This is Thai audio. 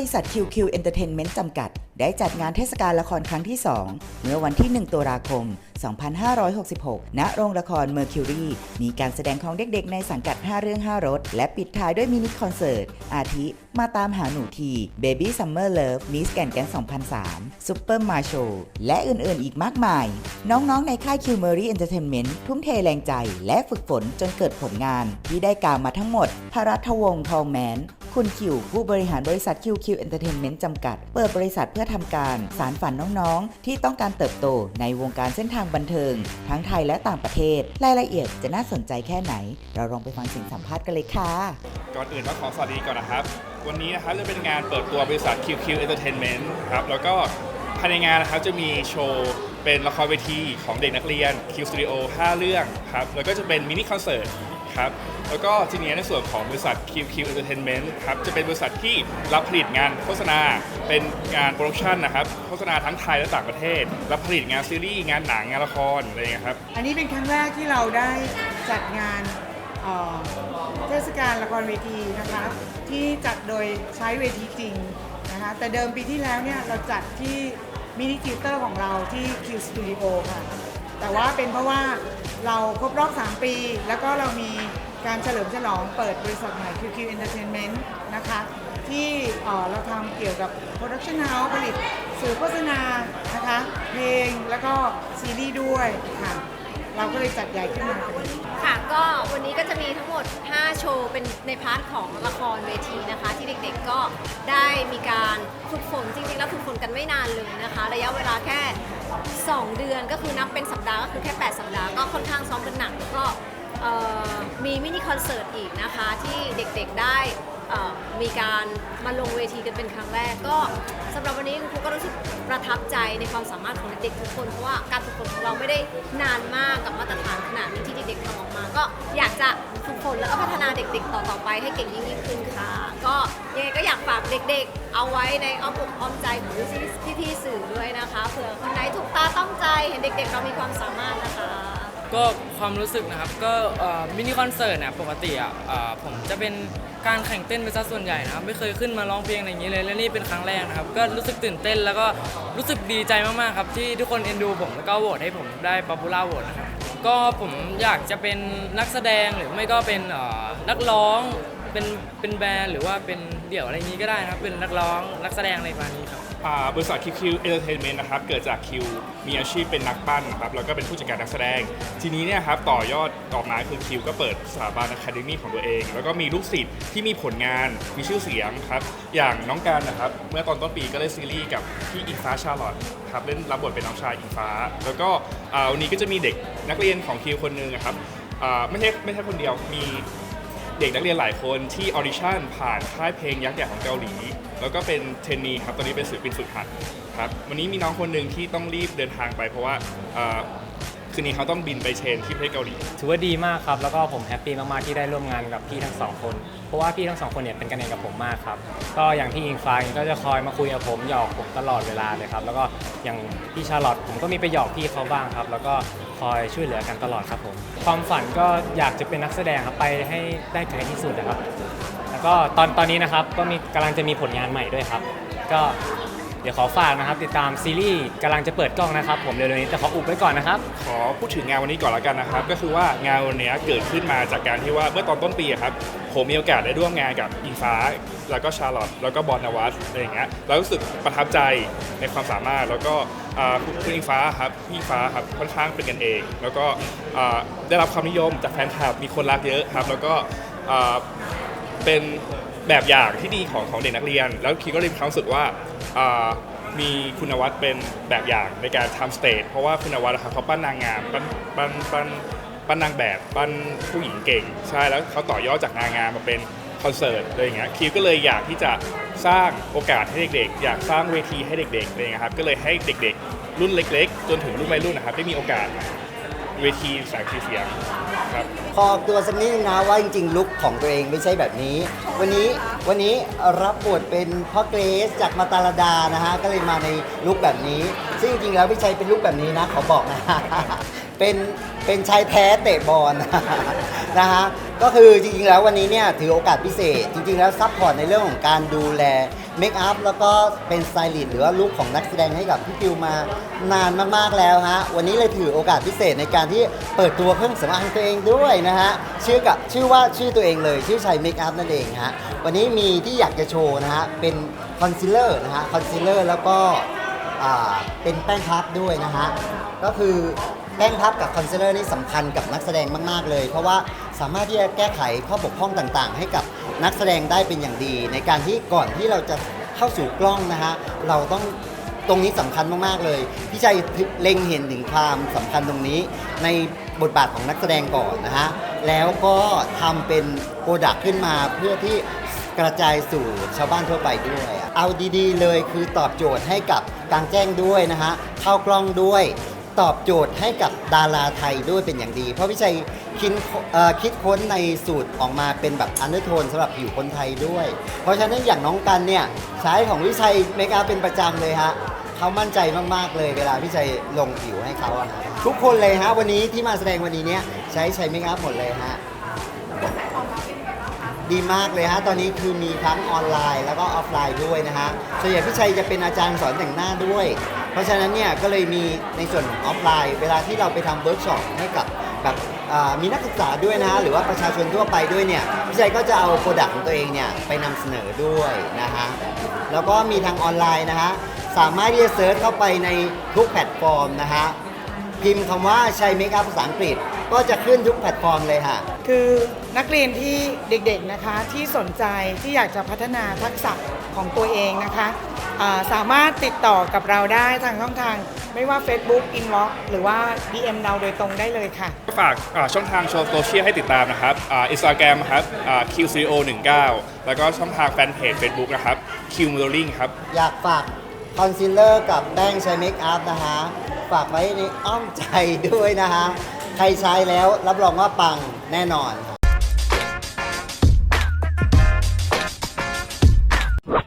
ริษัท QQ Entertainment จำกัด ได้จัดงานเทศกาลละครครั้งที่ 2 เมื่อวันที่ 1ตุลาคม 2566 ณ โรงละคร Mercury มีการแสดงของเด็กๆ ในสังกัด 5 เรื่อง 5 รถ และปิดท้ายด้วยมินิคอนเสิร์ต อาทิ มาตามหาหนูที Baby Summer Love Miss แกนแกน2003 Super Macho และอื่นๆ อีกมากมาย น้องๆ ในค่าย Q m e r y Entertainment ทุ่มเทแรงใจ และฝึกฝนจนเกิดผลงานที่ได้กล่าวมาทั้งหมดพรัทวงศ์ทองแมน คุณคิวผู้บริหารบริษัท QQ Entertainment จำกัด เปิดบริษัทเพื่อทำการสารฝันน้องๆ ที่ต้องการเติบโตในวงการเส้นทางบันเทิง ทั้งไทยและต่างประเทศ รายละเอียดจะน่าสนใจแค่ไหน เราลองไปฟังเสียงสัมภาษณ์กันเลยค่ะ ก่อนอื่นต้องขอสวัสดีก่อนนะครับ วันนี้นะครับจะเป็นงานเปิดตัวบริษัท QQ Entertainment ครับแล้วก็ภายในงานนะครับจะมีโชว์เป็นละครเวทีของเด็กนักเรียน Q Studio 5 เรื่องครับแล้วก็จะเป็นมินิคอนเสิร์ต ครับ แล้วก็ทีนี้ในส่วนของบริษัท QQ Entertainment ครับจะเป็นบริษัทที่รับผลิตงานโฆษณา เป็นงานโปรดักชันนะครับโฆษณาทั้งไทยและต่างประเทศ รับผลิตงานซีรีส์งานหนังงานละครอะไรอย่างเงี้ยครับ อันนี้เป็นครั้งแรกที่เราได้จัดงานเอ่อเทศกาลละครเวทีนะคะที่จัดโดยใช้เวทีจริงนะคะแต่เดิมปีที่แล้วเนี่ยเราจัดที่มินิทิวเตอร์ของเราที่ Q Studio ค่ะ แต่ว่าเป็นเพราะว่าเราครบรอบ 3 ปี แล้วก็เรามีการเฉลิมฉลองเปิดบริษัทใหม่ QQ Entertainment นะคะ ที่เเราทำเกี่ยวกับ Production House ผลิตสื่อโฆษณานะคะ เพลงแล้วก็ซีรีส์ด้วยค่ะ เราก็เลยจัดใหญ่ขึ้นมาค่ะก็วันนี้ก็จะมีทั้งหมด 5 โชว์เป็นในพาร์ทของละครเวทีนะคะ ที่เด็กๆก็ได้มีการฝึกฝนจริงๆ แล้วฝึกฝนกันไม่นานเลยนะคะ ระยะเวลาแค่ 2 เดือนก็คือนับเป็นสัปดาห์ก็คือแค่ 8 สัปดาห์ก็ค่อนข้างซ้อมกันหนักแล้วก็เอ่อมีมินิคอนเสิร์ตอีกนะคะที่เด็กๆได้เอ่อมีการมาลงเวทีกันเป็นครั้งแรกก็สำหรับวันนี้คุณครูก็รู้สึกประทับใจในความสามารถของเด็กๆทุกคนเพราะว่าการฝึกฝนของเราไม่ได้นานมากกับมาตรฐานขนาดนี้ที่เด็กๆทำออกมา ก็อยากจะฝึกฝนแล้วก็พัฒนาเด็กๆ ต่อๆไปให้เก่งยิ่งๆขึ้นค่ะก็ ยังไงก็อยากฝากเด็กๆ เอาไว้ในอ้อมอกอ้อมใจของพี่ๆสื่อด้วยนะคะเผื่อคนไหนถูกตาต้องใจเห็นเด็กๆ เรามีความสามารถนะคะ ก็ความรู้สึกนะครับก็เอ่อมินิคอนเสิร์ตเนี่ยปกติอะเอ่อผมจะเป็นการแข่งเต้นเป็นซะส่วนใหญ่นะครับไม่เคยขึ้นมาร้องเพลงอะไรอย่างนี้เลยและนี่เป็นครั้งแรกนะครับก็รู้สึกตื่นเต้นแล้วก็รู้สึกดีใจมากๆครับที่ทุกคนเอ็นดูผมแล้วก็โหวตให้ผมได้ป๊อปปูล่าโหวตนะครับก็ผมอยากจะเป็นนักแสดงหรือไม่ก็เป็นเอ่อนักร้อง เป็นเป็นแบรนด์หรือว่าเป็นเดี่ยวอะไรนี้ก็ได้นะครับ เป็นนักร้องนักแสดงอะไรประมาณนี้ครับอ่าบริษัท QQ Entertainment นะครับ เกิดจากคิว มีอาชีพเป็นนักปั้นครับ แล้วก็เป็นผู้จัดการนักแสดง ทีนี้เนี่ยครับต่อยอดออกมาคือคิวก็เปิดสถาบันอะคาเดมี่ของตัวเอง แล้วก็มีลูกศิษย์ที่มีผลงาน มีชื่อเสียงครับ อย่างน้องการนะครับ เมื่อตอนต้นปีก็เล่นซีรีส์กับพี่อิงฟ้าชาลอตครับ เล่นรับบทเป็นน้องชายอิงฟ้า แล้วก็อ่าวันนี้ก็จะมีเด็กนักเรียนของคิวคนหนึ่งอะครับ อ่าไม่ใช่ไม่ใช่คนเดียวมี ด็กนักเรียนหลายคนที่ออดิชั่นผ่านค่ายเพลงยักษ์ใหญ่ของเกาหลี แล้วก็เป็นเทรนนีครับตอนนี้เป็นศิลปินฝึกหัดครับวันนี้มีน้องคนหนึ่งที่ต้องรีบเดินทางไปเพราะว่า คืนนี้เขาต้องบินไปเทรนที่ประเทศเกาหลี ถือว่าดีมากครับ แล้วก็ผมแฮปปี้มากๆที่ได้ร่วมงานกับพี่ทั้งสองคน เพราะว่าพี่ทั้งสองคนเนี่ยเป็นกันเองกับผมมากครับ ก็อย่างพี่อิงฟ้าเองก็จะคอยมาคุยกับผมหยอกผมตลอดเวลาเลยครับ แล้วก็อย่างพี่ชาร์ลอตผมก็มีไปหยอกพี่เขาบ้างครับ แล้วก็คอยช่วยเหลือกันตลอดครับผม ความฝันก็อยากจะเป็นนักแสดงครับไปให้ได้ไกลที่สุดนะครับ แล้วก็ตอนตอนนี้นะครับก็มีกำลังจะมีผลงานใหม่ด้วยครับ ก็ เดี๋ยวขอฝากนะครับ ติดตามซีรีส์กำลังจะเปิดกล้องนะครับ ผมเร็วๆนี้แต่ขออุบไว้ก่อนนะครับ ขอพูดถึงงานวันนี้ก่อนล้วกันนะครับ ก็คือว่างานวันนี้เกิดขึ้นมาจากการที่ว่าเมื่อตอนต้นปีอะครับผมมีโอกาสได้ร่วมงานกับอิงฟ้า แล้วก็ชาร์ลอตแล้วก็บอลนวัตอะไรอย่างเงี้ยแล้วรู้สึกประทับใจในความสามารถแล้วก็อ่าคุณคุณอิงฟ้าครับพี่อิงฟ้าครับค่อนข้างเป็นกันเอง แล้วก็อ่าได้รับความนิยมจากแฟนคลับมีคนรักเยอะครับ แล้วก็อ่าเป็น แบบอย่างที่ดีของของเด็กนักเรียน แล้วคิดก็เลยมีความรู้สึกว่ามีคุณวัฒน์เป็นแบบอย่างในการทำสเตจเพราะว่าคุณวัฒน์นะครับเขาปั้นนางงามปั้นปั้นปั้นปั้นนางแบบปั้นผู้หญิงเก่ง ใช่แล้วเขาต่อยอดจากนางงามมาเป็นคอนเสิร์ตอะไรอย่างเงี้ยคิวก็เลยอยากที่จะสร้างโอกาสให้เด็กๆ อยากสร้างเวทีให้เด็กๆอะไรอย่างเงี้ยครับก็เลยให้เด็กๆ รุ่นเล็ก ๆ จนถึงรุ่นวัยรุ่นนะครับได้มีโอกาสเวทีแสงสีเสียง พอตัวสักนิดนึงนะว่าจริงๆลุคของตัวเองไม่ใช่แบบนี้ วันนี้วันนี้รับบทเป็นพ่อเกรซจากมาตาลดานะฮะก็เลยมาในลุคแบบนี้ ซึ่งจริงๆแล้วพี่ชัยเป็นลุคแบบนี้นะขอบอกนะเป็นเป็นชายแท้เตะบอลนะฮะ ก็คือจริงๆแล้ววันนี้เนี่ยถือโอกาสพิเศษ จริงๆแล้วซัพพอร์ตในเรื่องของการดูแลเมคอัพแล้วก็เป็นสไตลิสต์หรือว่าลุคของนักแสดงให้กับพี่ฟิวมานานมากๆแล้วฮะวันนี้เลยถือโอกาสพิเศษในการที่เปิดตัวเครื่องสำอางตัวเองด้วยนะฮะชื่อกับชื่อว่าชื่อตัวเองเลย ชื่อชัยเมคอัพนั่นเองฮะวันนี้มีที่อยากจะโชว์นะฮะเป็นคอนซีลเลอร์นะฮะคอนซีลเลอร์แล้วก็เป็นแป้งพับด้วยนะฮะก็คือแป้งพับกับคอนซีลเลอร์นี่สำคัญกับนักแสดงมาก ๆ เลย เพราะว่า สามารถที่จะแก้ไขข้อบกพร่องต่างๆ ให้กับนักแสดงได้เป็นอย่างดี ในการที่ก่อนที่เราจะเข้าสู่กล้องนะฮะเราต้องตรงนี้สำคัญมากๆเลยพี่ชัยเล็งเห็นถึงความสำคัญตรงนี้ ในบทบาทของนักแสดงก่อนนะฮะแล้วก็ทำเป็นโปรดักต์ขึ้นมาเพื่อที่กระจายสู่ชาวบ้านทั่วไปด้วย เอาดีๆเลยคือตอบโจทย์ให้กับกลางแจ้งด้วยนะฮะเข้ากล้องด้วย ตอบโจทย์ให้กับดาราไทยด้วยเป็นอย่างดี เพราะพี่ชัยคิดคิดค้นในสูตรออกมาเป็นแบบอันเดอร์โทนสำหรับผิวคนไทยด้วย เพราะฉะนั้นอย่างน้องกันเนี่ยใช้ของพี่ชัยเมคอัพเป็นประจำเลยฮะเขามั่นใจมากๆเลยเวลาพี่ชัยลงผิวให้เขาอะฮะทุกคนเลยฮะวันนี้ที่มาแสดงวันนี้เนี่ยใช้ใช้เมคอัพหมดเลยฮะดีมากเลยฮะ ตอนนี้คือมีทั้งออนไลน์แล้วก็ออฟไลน์ด้วยนะฮะส่วนใหญ่พี่ชัยจะเป็นอาจารย์สอนแต่งหน้าด้วย เพราะฉะนั้นเนี่ยก็เลยมีในส่วนของออฟไลน์ เวลาที่เราไปทำเวิร์กช็อปให้กับแบบมีนักศึกษาด้วยนะฮะหรือว่าประชาชนทั่วไปด้วยเนี่ยพี่ชัยก็จะเอาโปรดักต์ของตัวเองเนี่ยไปนำเสนอด้วยนะฮะแล้วก็มีทางออนไลน์นะฮะสามารถที่จะเซิร์ชเข้าไปในทุกแพลตฟอร์มนะฮะพิมพ์คำว่าชัยเมคอัพภาษาอังกฤษก็จะขึ้นทุกแพลตฟอร์มเลยฮะคือนักเรียนที่เด็กๆนะคะที่สนใจที่อยากจะพัฒนาทักษะของตัวเองนะคะ สามารถติดต่อกับเราได้ทางช่องทาง ไม่ว่า Facebook Inbox หรือว่า DM เราโดยตรงได้เลยค่ะ ก็ฝากอ่าช่องทางโซเชียลให้ติดตามนะครับอินสตาแกรมครับอ่า QCO19 แล้วก็ช่องทางแฟนเพจ Facebook นะครับ Q Modeling ครับ อยากฝากคอนซีลเลอร์กับแป้งใช้เมคอัพนะฮะ ฝากไว้ในอ้อมใจด้วยนะฮะ ใครใช้แล้วรับรองว่าปังแน่นอน